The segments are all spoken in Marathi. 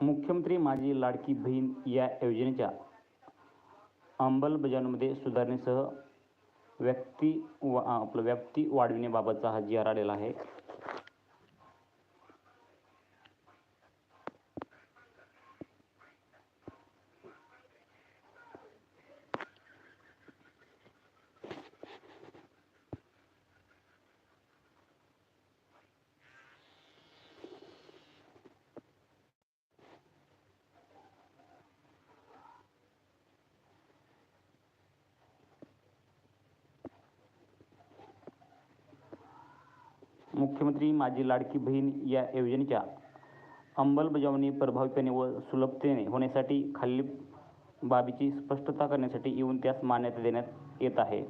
मुख्यमंत्री माझी लाडकी बहीण या योजनेच्या अंमलबजावणीमध्ये सुधारणेसह व्यक्ती व आपलं व्याप्ती वाढविण्याबाबतचा हा जी आर आलेला आहे. मुख्यमंत्री माझी लाडकी बहीण या योजनेच्या अंमलबजावणी प्रभावीपणे व सुलभतेने होण्यासाठी खाली बाबीची स्पष्टता करण्यासाठी येऊन त्यास मान्यता देण्यात येत आहे.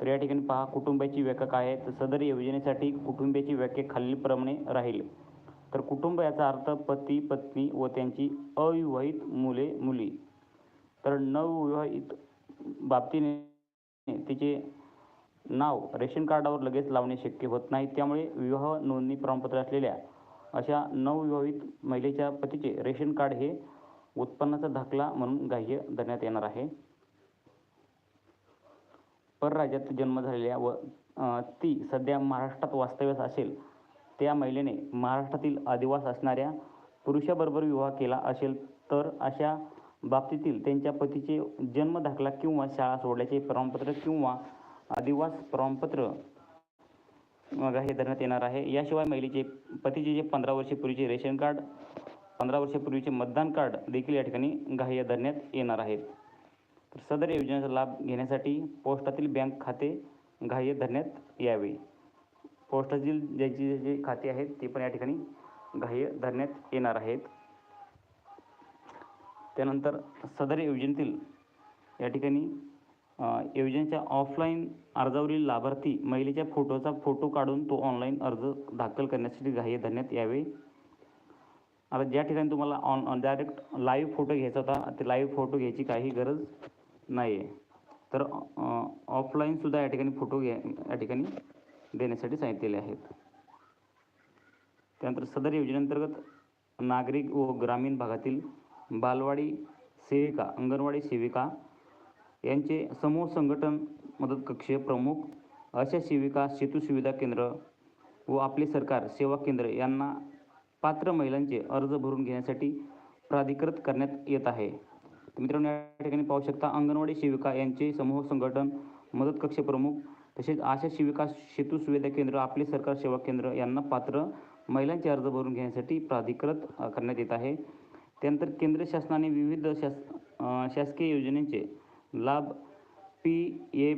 तर या ठिकाणी पहा कुटुंबाची व्याख्या काय आहे? तर सदर योजनेसाठी कुटुंबाची व्याख्या खालीलप्रमाणे राहील. तर कुटुंब याचा अर्थ पती पत्नी व त्यांची अविवाहित मुले मुली. तर नवविवाहित बाबतीने तिचे नाव रेशन कार्डावर लगेच लावणे शक्य होत नाही. त्यामुळे विवाह नोंदणी प्रमाणपत्र असलेल्या अशा नवविवाहित महिलेच्या पतीचे रेशन कार्ड हे उत्पन्नाचा दाखला म्हणून ग्राह्य धरण्यात येणार आहे. परराज्यात जन्म झालेल्या व ती सध्या महाराष्ट्रात वास्तव्यास असेल त्या महिलेने महाराष्ट्रातील आदिवास असणाऱ्या पुरुषाबरोबर विवाह केला असेल तर अशा बाबतीतील त्यांच्या पतीचे जन्म दाखला किंवा शाळा सोडल्याचे प्रमाणपत्र किंवा अधिवास प्रमाणपत्र हे धरण्यात येणार आहे. याशिवाय महिलेचे पतीचे जे पंधरा वर्षेपूर्वीचे रेशन कार्ड पंधरा वर्षापूर्वीचे मतदान कार्ड देखील या ठिकाणी ग्राह्य धरण्यात येणार आहेत तर सदर योजनेचा लाभ घेण्यासाठी पोस्टातील बँक खाते ग्राह्य धरण्यात यावे. पोस्टातील ज्याचे जे खाते आहेत ते पण या ठिकाणी ग्राह्य धरण्यात येणार आहेत. त्यानंतर सदर योजनेतील या ठिकाणी योजनेच्या ऑफलाईन अर्जावरील लाभार्थी महिलेच्या फोटोचा फोटो काढून तो ऑनलाईन अर्ज दाखल करण्यासाठी ग्राह्य धरण्यात यावे. आता ज्या ठिकाणी तुम्हाला ऑन डायरेक्ट लाईव्ह फोटो घ्यायचा होता ते लाईव्ह फोटो घ्यायची काही गरज नाही आहे तर ऑफलाईनसुद्धा या ठिकाणी फोटो घ्या या ठिकाणी देण्यासाठी सांगितलेले आहेत. त्यानंतर सदर योजनेअंतर्गत नागरिक व ग्रामीण भागातील बालवाडी सेविका अंगणवाडी सेविका यांचे समूह संघटन मदत कक्ष प्रमुख अशा सेविका सेतू सुविधा केंद्र व आपले सरकार सेवा केंद्र यांना पात्र महिलांचे अर्ज भरून घेण्यासाठी प्राधिकृत करण्यात येत आहे. मित्रांनो या ठिकाणी पाहू शकता अंगणवाडी सेविका यांचे समूह संघटन मदत कक्ष प्रमुख तसेच आशा सेविका सेतू सुविधा केंद्र आपले सरकार सेवा केंद्र यांना पात्र महिलांचे अर्ज भरून घेण्यासाठी प्राधिकृत करण्यात येत आहे. त्यानंतर केंद्र शासनाने विविध शास शासकीय योजनेचे लाभ P A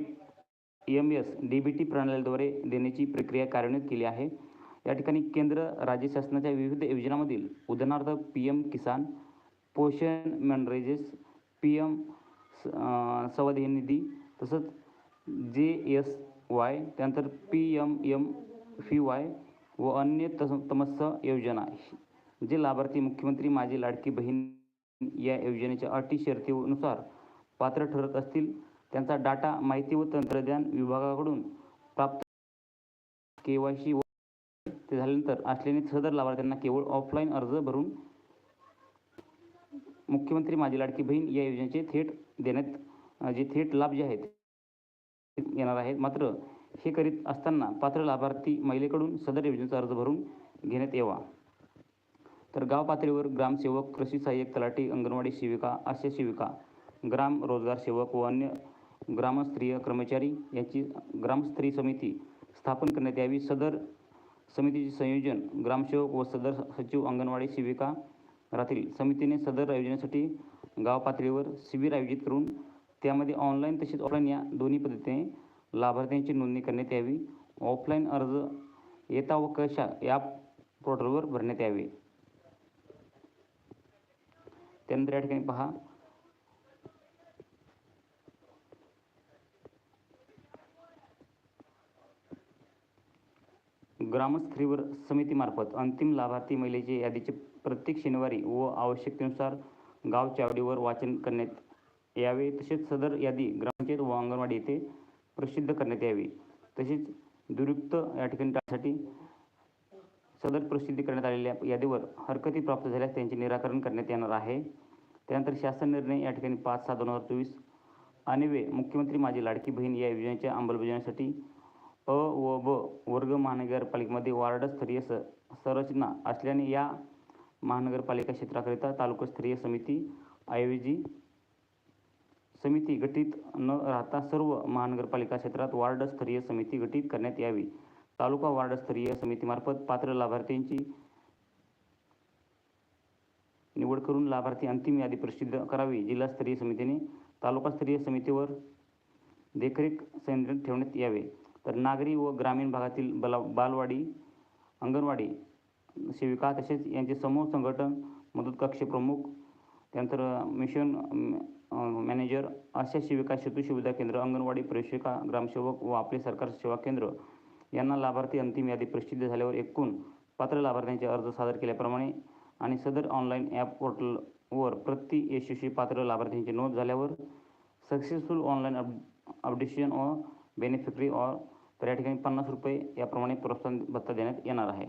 M S D B T प्रणालीद्वारे देण्याची प्रक्रिया कार्यान्वित केली आहे. या ठिकाणी केंद्र राज्य शासनाच्या विविध योजनांमधील उदाहरणार्थ पी एम किसान पोषण मनरेजेस पी एम संवादी निधी तसंच जे एस वाय त्यानंतर P M M V Y व अन्य तस तमस्स योजना. जे लाभार्थी मुख्यमंत्री माझी लाडकी बहीण या योजनेच्या अटी शर्तीनुसार पात्र ठरत असतील त्यांचा डाटा माहिती व तंत्रज्ञान विभागाकडून प्राप्त के वाय सी व ते झाल्यानंतर असलेले सदर लाभार्थ्यांना केवळ ऑफलाईन अर्ज भरून मुख्यमंत्री माझी लाडकी बहीण या योजनेचे थेट देण्यात जे थेट लाभ जे आहेत येणार आहेत. मात्र हे करीत असताना पात्र लाभार्थी महिलेकडून सदर योजनेचा अर्ज भरून घेण्यात यावा. तर गाव पातळीवर ग्रामसेवक कृषी सहाय्यक तलाठी अंगणवाडी सेविका आशा सेविका ग्राम रोजगार सेवक व अन्य ग्रामस्तरीय कर्मचारी यांची ग्रामस्त्री समिती स्थापन करण्यात यावी. सदर समितीचे संयोजन ग्रामसेवक व सदर सचिव अंगणवाडी सेविका राहतील. समितीने सदर आयोजनासाठी गाव पातळीवर शिबिर आयोजित करून त्यामध्ये ऑनलाईन तसेच ऑफलाईन या दोन्ही पद्धतीने लाभार्थ्यांची नोंदणी करण्यात यावी. ऑफलाईन अर्ज येता व कशा या पोर्टलवर भरण्यात यावे. त्यानंतर या ठिकाणी पहा. ग्रामस्तरीवर समितीमार्फत अंतिम लाभार्थी महिलेचे यादीचे प्रत्येक शनिवारी व आवश्यकतेनुसार गाव चावडीवर वाचन करण्यात यावे. तसेच सदर यादी ग्रामपंचायत व अंगणवाडी येथे प्रसिद्ध करण्यात यावी. तसेच दुरुक्त या ठिकाणी टाळण्यासाठी सदर प्रसिद्धी करण्यात आलेल्या यादीवर हरकती प्राप्त झाल्यास त्यांचे निराकरण करण्यात येणार आहे. त्यानंतर शासन निर्णय या ठिकाणी पाच सहा दोन हजार चोवीस अनिवे मुख्यमंत्री माझी लाडकी बहीण या योजनेच्या अंमलबजावणीसाठी अ व ब वर्ग महानगरपालिकेमध्ये वार्डस्तरीय स संरचना असल्याने या महानगरपालिका क्षेत्राकरिता तालुकास्तरीय समिती ऐवजी समिती गठीत न राहता सर्व महानगरपालिका क्षेत्रात वार्डस्तरीय समिती गठीत करण्यात यावी. तालुका वार्डस्तरीय समितीमार्फत पात्र लाभार्थ्यांची निवड करून लाभार्थी अंतिम यादी प्रसिद्ध करावी. जिल्हास्तरीय समितीने तालुकास्तरीय समितीवर देखरेख संयंत्रण ठेवण्यात यावे. तर नागरी व ग्रामीण भागातील बला बालवाडी अंगणवाडी सेविका तसेच यांचे समूह संघटन मदत कक्ष प्रमुख त्यानंतर मिशन मॅनेजर अशा सेविका सेतू सुविधा केंद्र अंगणवाडी प्रवेशिका ग्रामसेवक व आपले सरकार सेवा केंद्र यांना लाभार्थी अंतिम यादी प्रसिद्ध झाल्यावर एकूण पात्र लाभार्थ्यांचे अर्ज सादर केल्याप्रमाणे आणि सदर ऑनलाईन ॲप पोर्टलवर प्रति यशस्वी पात्र लाभार्थ्यांची नोंद झाल्यावर सक्सेसफुल ऑनलाईन अप अपडेशन व बेनिफिटरी ऑर तर या ठिकाणी पन्नास रुपये याप्रमाणे प्रोत्साहन भत्ता देण्यात येणार आहे.